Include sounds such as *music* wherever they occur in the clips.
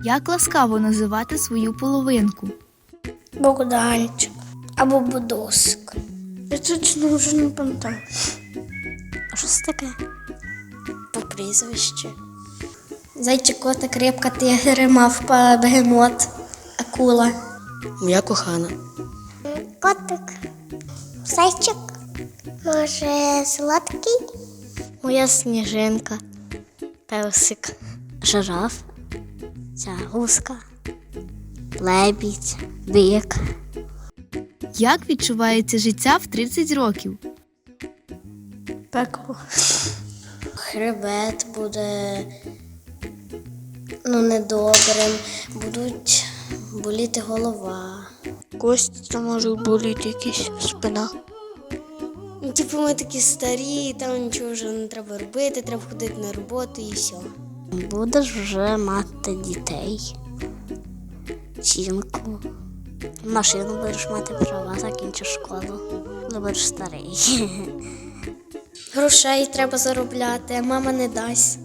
Як ласкаво називати свою половинку? Богданчик або Будосик. Я точно вже не пам'ятаю. А що це таке? По прізвищу. Зайчик, котик, рибка, тигр, мавпа, бегемот, акула. Моя кохана. Котик. Зайчик. Може, сладкий? Моя сніжинка. Песик. Жираф. Ця гуска. Лебідь. Бик. Як відчувається життя в 30 років? Пекло. Хребет буде ну, недобрим. Будуть боліти голова. Кості можуть боліти якісь спина. Типу ми такі старі, там нічого вже не треба робити, треба ходити на роботу і все. Будеш вже мати дітей, жінку. Машину будеш мати права, закінчиш школу. Ну, будеш старий. *laughs* Грошей треба заробляти, а мама не дасть.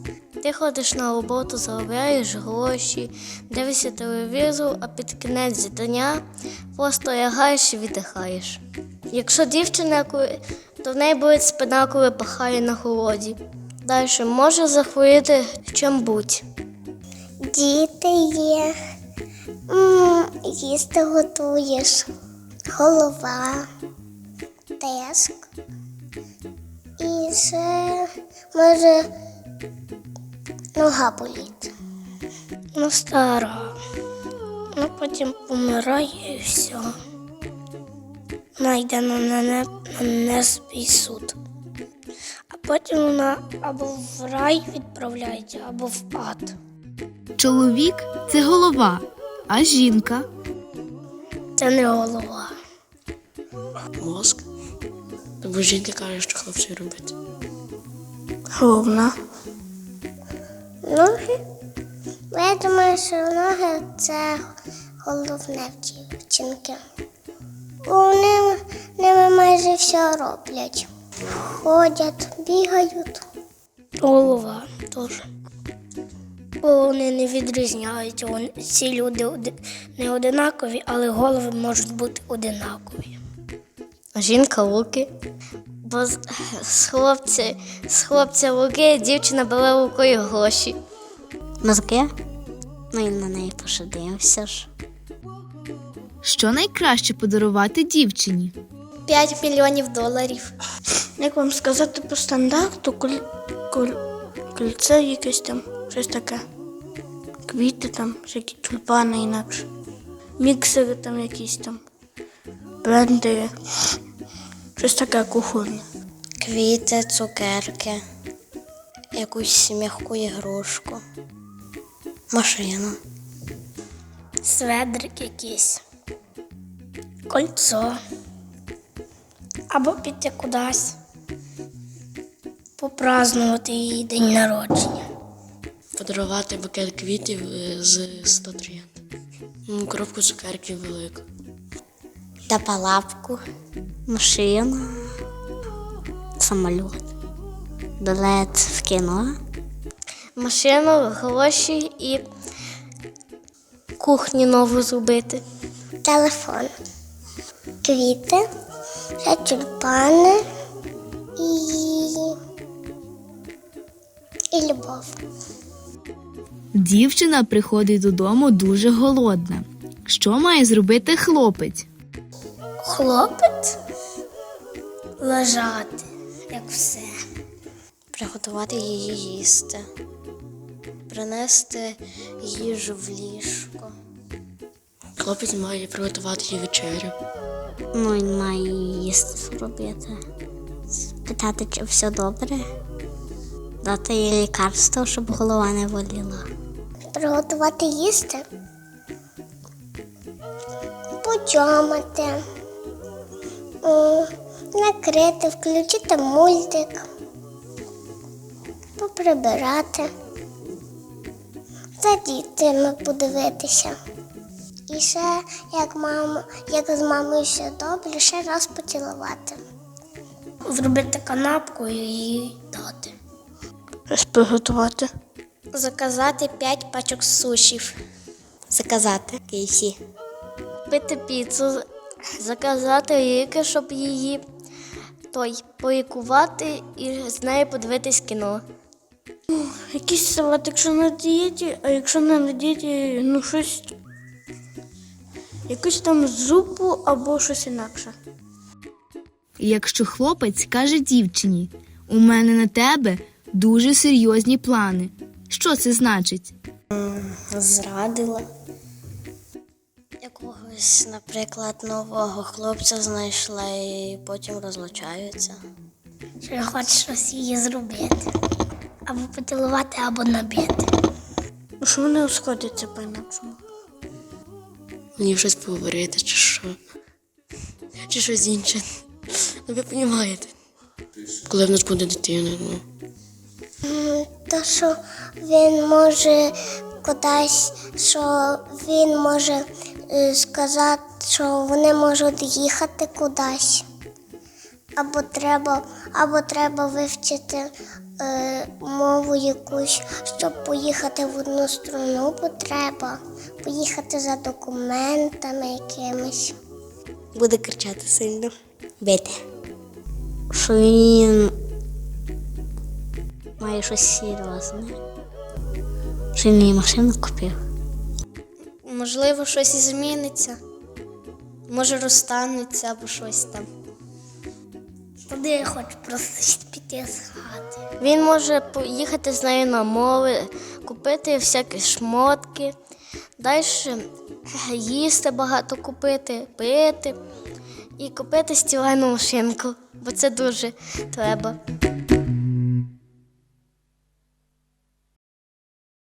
Ти ходиш на роботу, заробляєш гроші, дивишся телевізор, а під кінець дня просто лягаєш і віддихаєш. Якщо дівчина, то в неї буде спина, коли пахає на холоді. Далі може захворіти чим-будь. Діти є. Їсти готуєш. Голова. Тиск. І ще може нога боліти. Ну, стара. Ну, потім помирає і все. Вона на, не, на небесний суд. А потім вона або в рай відправляється, або в ад. Чоловік це голова, а жінка Це не голова. Мозк. Бо жінка каже, що хлопці робити. Головна. Ноги. Я думаю, що ноги це головне в дівчинки. Вони все роблять. Ходять, бігають. Голова теж. Бо вони не відрізняються. Вони- Ці люди не одинакові, але голови можуть бути одинакові. А жінка луки. Бо з, з, хлопця, з хлопця луки дівчина бере лукою гроші. Мозки? Ну і на неї пошадився ж. що найкраще подарувати дівчині? 5 мільйонів доларів. Як вам сказати по стандарту, коль, коль, кольце якесь там, щось таке. Квіти там, всякі тюльпани інакше. Міксери там якісь там. Блендери. Щось таке кухонне. Квіти, цукерки, якусь м'яку ігрушку, машину. Сведрик якийсь. Кольцо. Або піти кудись. Попразнувати її день народження. Подарувати букет квітів е, з 100 троянд. Ну, Коробку цукерки велику. Та палапку, машину, самоліт, білет в кіно, машину, гроші і кухню нову зробити. Телефон. Квіти, ще тюльпани і, і любов. Дівчина приходить додому дуже голодна. Що має зробити хлопець? Хлопець лежати, як все. Приготувати її їсти, принести їжу в ліжко. Хлопець має приготувати їй вечерю. Ну і має їсти зробити. Спитати, чи все добре. Дати їй лікарство, щоб голова не боліла. Приготувати їсти. Почомати. Накрити, включити мультик. Поприбирати. За дітьми подивитися. І ще, як мама, як з мамою все добре, ще раз поцілувати. Зробити канапку і її дати. Приготувати. Заказати 5 пачок сушів. Заказати кейсі. Купити піцу, заказати ліки, щоб її той полікувати і з нею подивитись кіно. Якийсь салат, якщо на дієті, а якщо не на дієті, ну щось. Якусь там зупу або щось інакше. Якщо хлопець каже дівчині: У мене на тебе дуже серйозні плани. Що це значить? Зрадила. Якогось, наприклад, нового хлопця знайшла і потім розлучаються. Що я хочу щось її зробити. Або поцілувати, або набити. Що вони сходяться по-інакшому. Мені щось поговорити, чи що. Чи щось інше. Ну, ви розумієте. Коли в нас буде дитина, ну. То, що він може кудись, що він може е, сказати, що вони можуть їхати кудись. Або треба, або треба вивчити е, мову якусь, щоб поїхати в одну страну, бо треба поїхати за документами якимись. Буде кричати сильно. Бити. Що він має щось серйозне. Що він їй машину купив. Можливо, щось і зміниться. Може, розстанеться або щось там. Туди я хочу просто піти з хати. Він може поїхати з нею на мови, купити всякі шмотки, далі їсти багато купити, пити і купити стілайну машинку, бо це дуже треба.